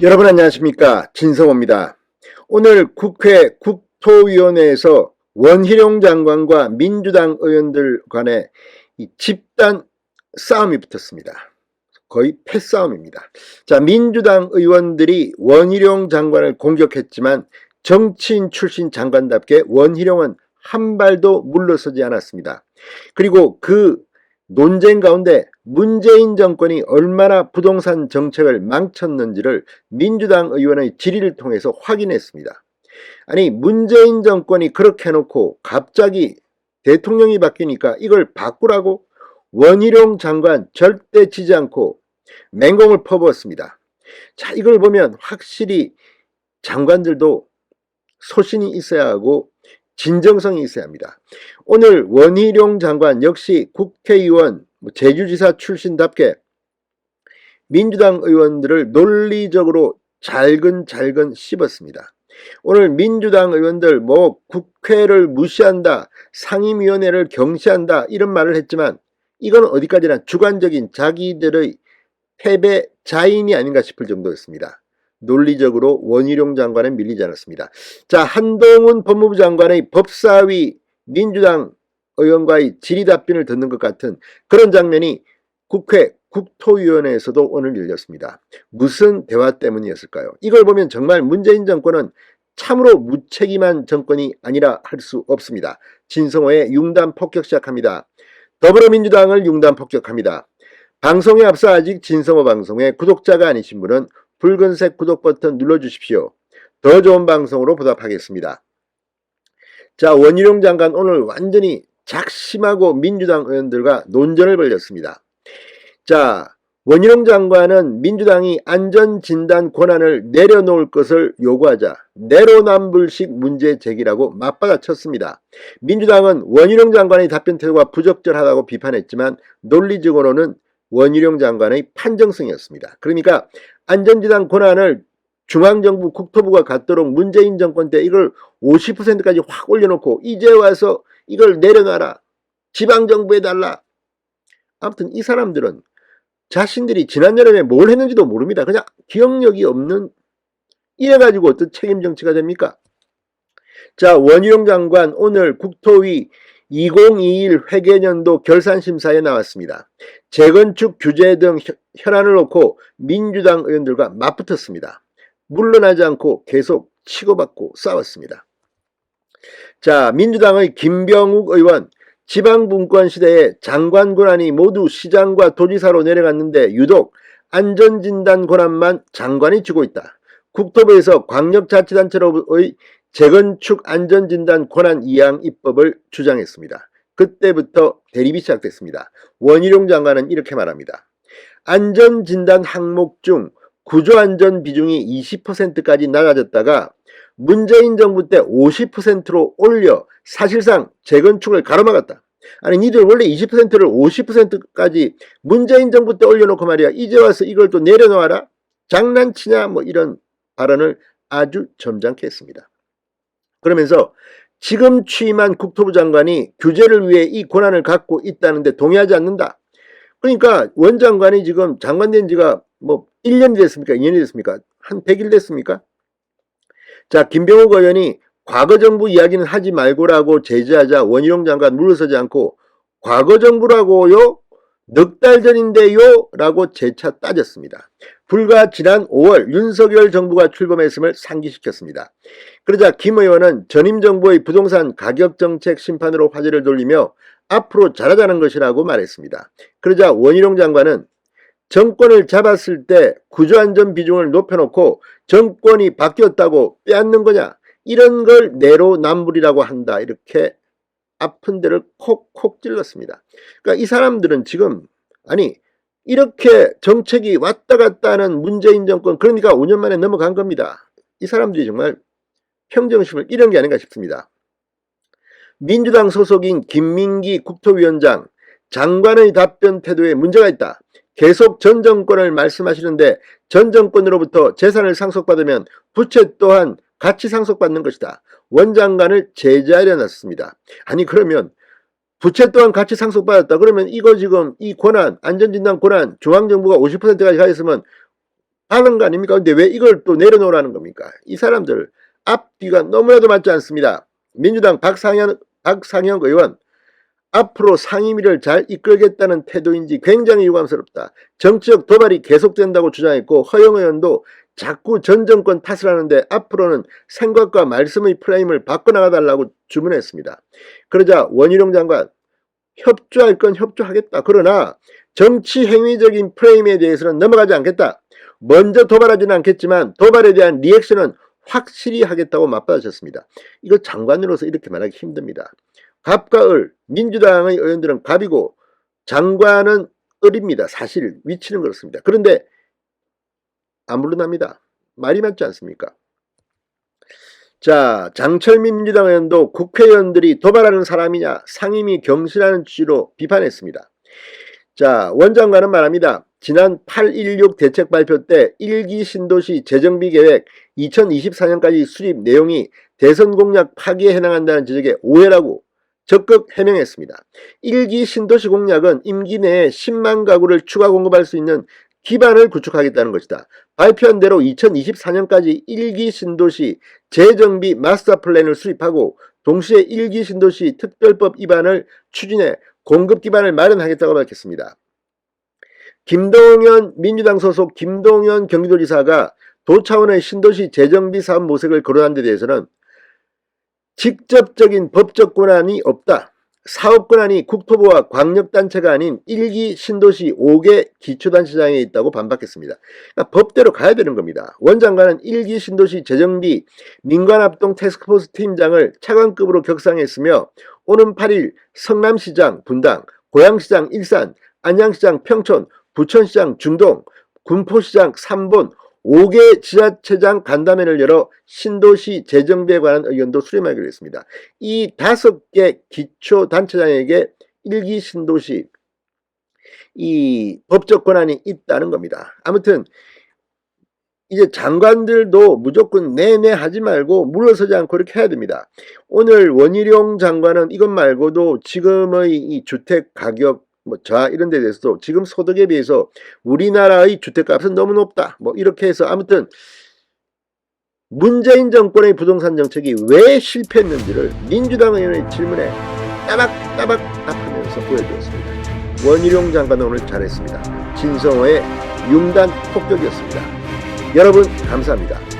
여러분 안녕하십니까 진성호입니다. 오늘 국회 국토위원회에서 원희룡 장관과 민주당 의원들 간에 이 집단 싸움이 붙었습니다. 거의 패싸움입니다. 자, 민주당 의원들이 원희룡 장관을 공격했지만 정치인 출신 장관답게 원희룡은 한 발도 물러서지 않았습니다. 그리고 그 논쟁 가운데 문재인 정권이 얼마나 부동산 정책을 망쳤는지를 민주당 의원의 질의를 통해서 확인했습니다. 아니 문재인 정권이 그렇게 해놓고 갑자기 대통령이 바뀌니까 이걸 바꾸라고 원희룡 장관 절대 지지 않고 맹공을 퍼부었습니다. 자 이걸 보면 확실히 장관들도 소신이 있어야 하고 진정성이 있어야 합니다. 오늘 원희룡 장관 역시 국회의원 뭐 제주지사 출신답게 민주당 의원들을 논리적으로 잘근잘근 씹었습니다. 오늘 민주당 의원들 뭐 국회를 무시한다, 상임위원회를 경시한다 이런 말을 했지만 이건 어디까지나 주관적인 자기들의 패배 자인이 아닌가 싶을 정도였습니다. 논리적으로 원희룡 장관은 밀리지 않았습니다. 자, 한동훈 법무부 장관의 법사위 민주당 의원과의 질의 답변을 듣는 것 같은 그런 장면이 국회 국토위원회에서도 오늘 열렸습니다. 무슨 대화 때문이었을까요? 이걸 보면 정말 문재인 정권은 참으로 무책임한 정권이 아니라 할 수 없습니다. 진성호의 융단 폭격 시작합니다. 더불어민주당을 융단 폭격합니다. 방송에 앞서 아직 진성호 방송에 구독자가 아니신 분은 붉은색 구독 버튼 눌러주십시오. 더 좋은 방송으로 보답하겠습니다. 자, 원희룡 장관 오늘 완전히 작심하고 민주당 의원들과 논전을 벌였습니다. 자, 원희룡 장관은 민주당이 안전진단 권한을 내려놓을 것을 요구하자 내로남불식 문제 제기라고 맞받아쳤습니다. 민주당은 원희룡 장관의 답변 태도가 부적절하다고 비판했지만 논리적으로는 원희룡 장관의 판정성이었습니다. 그러니까 안전진단 권한을 중앙정부 국토부가 갖도록 문재인 정권 때 이걸 50%까지 확 올려놓고 이제 와서 이걸 내려놔라. 지방정부에 달라. 아무튼 이 사람들은 자신들이 지난 여름에 뭘 했는지도 모릅니다. 그냥 기억력이 없는 이래가지고 어떤 책임 정치가 됩니까? 자 원희룡 장관 오늘 국토위 2021 회계년도 결산심사에 나왔습니다. 재건축 규제 등 현안을 놓고 민주당 의원들과 맞붙었습니다. 물러나지 않고 계속 치고받고 싸웠습니다. 자, 민주당의 김병욱 의원 지방분권 시대에 장관 권한이 모두 시장과 도지사로 내려갔는데 유독 안전진단 권한만 장관이 쥐고 있다. 국토부에서 광역자치단체로의 재건축 안전진단 권한 이양 입법을 주장했습니다. 그때부터 대립이 시작됐습니다. 원희룡 장관은 이렇게 말합니다. 안전진단 항목 중 구조안전 비중이 20%까지 낮아졌다가 문재인 정부 때 50%로 올려 사실상 재건축을 가로막았다. 아니 니들 원래 20%를 50%까지 문재인 정부 때 올려놓고 말이야 이제 와서 이걸 또 내려놓아라 장난치냐 뭐 이런 발언을 아주 점잖게 했습니다. 그러면서 지금 취임한 국토부 장관이 규제를 위해 이 권한을 갖고 있다는데 동의하지 않는다. 그러니까 원 장관이 지금 장관 된 지가 뭐 1년이 됐습니까? 2년이 됐습니까? 한 100일 됐습니까? 자, 김병욱 의원이 과거 정부 이야기는 하지 말고라고 제지하자 원희룡 장관 물러서지 않고 과거 정부라고요? 넉 달 전인데요? 라고 재차 따졌습니다. 불과 지난 5월 윤석열 정부가 출범했음을 상기시켰습니다. 그러자 김 의원은 전임 정부의 부동산 가격 정책 심판으로 화제를 돌리며 앞으로 잘하자는 것이라고 말했습니다. 그러자 원희룡 장관은 정권을 잡았을 때 구조안전 비중을 높여놓고 정권이 바뀌었다고 빼앗는 거냐 이런 걸 내로남불이라고 한다 이렇게 아픈 데를 콕콕 찔렀습니다. 그러니까 이 사람들은 지금 아니 이렇게 정책이 왔다 갔다 하는 문재인 정권 그러니까 5년 만에 넘어간 겁니다. 이 사람들이 정말 평정심을 잃은 게 아닌가 싶습니다. 민주당 소속인 김민기 국토위원장 장관의 답변 태도에 문제가 있다. 계속 전 정권을 말씀하시는데 전 정권으로부터 재산을 상속받으면 부채 또한 같이 상속받는 것이다. 원장관을 제재하려 놨습니다. 아니 그러면 부채 또한 같이 상속받았다. 그러면 이거 지금 이 권한 안전진단 권한 중앙정부가 50%까지 가있으면 하는 거 아닙니까? 근데 왜 이걸 또 내려놓으라는 겁니까? 이 사람들 앞뒤가 너무나도 맞지 않습니다. 민주당 박상현, 박상현 의원 앞으로 상임위를 잘 이끌겠다는 태도인지 굉장히 유감스럽다. 정치적 도발이 계속된다고 주장했고 허영 의원도 자꾸 전 정권 탓을 하는데 앞으로는 생각과 말씀의 프레임을 바꿔나가 달라고 주문했습니다. 그러자 원희룡 장관 협조할 건 협조하겠다. 그러나 정치 행위적인 프레임에 대해서는 넘어가지 않겠다. 먼저 도발하지는 않겠지만 도발에 대한 리액션은 확실히 하겠다고 맞받아쳤습니다. 이거 장관으로서 이렇게 말하기 힘듭니다. 갑과 을, 민주당의 의원들은 갑이고 장관은 을입니다. 사실 위치는 그렇습니다. 그런데 안 물러납니다. 말이 맞지 않습니까? 자, 장철민 민주당 의원도 국회의원들이 도발하는 사람이냐 상임위 경실하는 취지로 비판했습니다. 자, 원장관은 말합니다. 지난 8.16 대책 발표 때 1기 신도시 재정비 계획 2024년까지 수립 내용이 대선 공약 파기에 해당한다는 지적에 오해라고 적극 해명했습니다. 1기 신도시 공약은 임기 내에 10만 가구를 추가 공급할 수 있는 기반을 구축하겠다는 것이다. 발표한 대로 2024년까지 1기 신도시 재정비 마스터 플랜을 수립하고 동시에 1기 신도시 특별법 입안을 추진해 공급 기반을 마련하겠다고 밝혔습니다. 김동연 민주당 소속 김동연 경기도지사가 도 차원의 신도시 재정비 사업 모색을 거론한 데 대해서는 직접적인 법적 권한이 없다. 사업 권한이 국토부와 광역단체가 아닌 1기 신도시 5개 기초단체장에 있다고 반박했습니다. 그러니까 법대로 가야 되는 겁니다. 원 장관은 1기 신도시 재정비 민관합동 태스크포스 팀장을 차관급으로 격상했으며 오는 8일 성남시장 분당, 고양시장 일산, 안양시장 평촌, 부천시장 중동, 군포시장 3본 5개 지자체장 간담회를 열어 신도시 재정비에 관한 의견도 수렴하기로 했습니다. 이 다섯 개 기초단체장에게 일기 신도시 이 법적 권한이 있다는 겁니다. 아무튼 이제 장관들도 무조건 네네 하지 말고 물러서지 않고 이렇게 해야 됩니다. 오늘 원희룡 장관은 이것 말고도 지금의 이 주택 가격 뭐 자 이런 데 대해서도 지금 소득에 비해서 우리나라의 주택값은 너무 높다. 뭐 이렇게 해서 아무튼 문재인 정권의 부동산 정책이 왜 실패했는지를 민주당 의원의 질문에 따박따박 답하면서 보여주었습니다. 원희룡 장관은 오늘 잘했습니다. 진성호의 융단 폭격이었습니다. 여러분 감사합니다.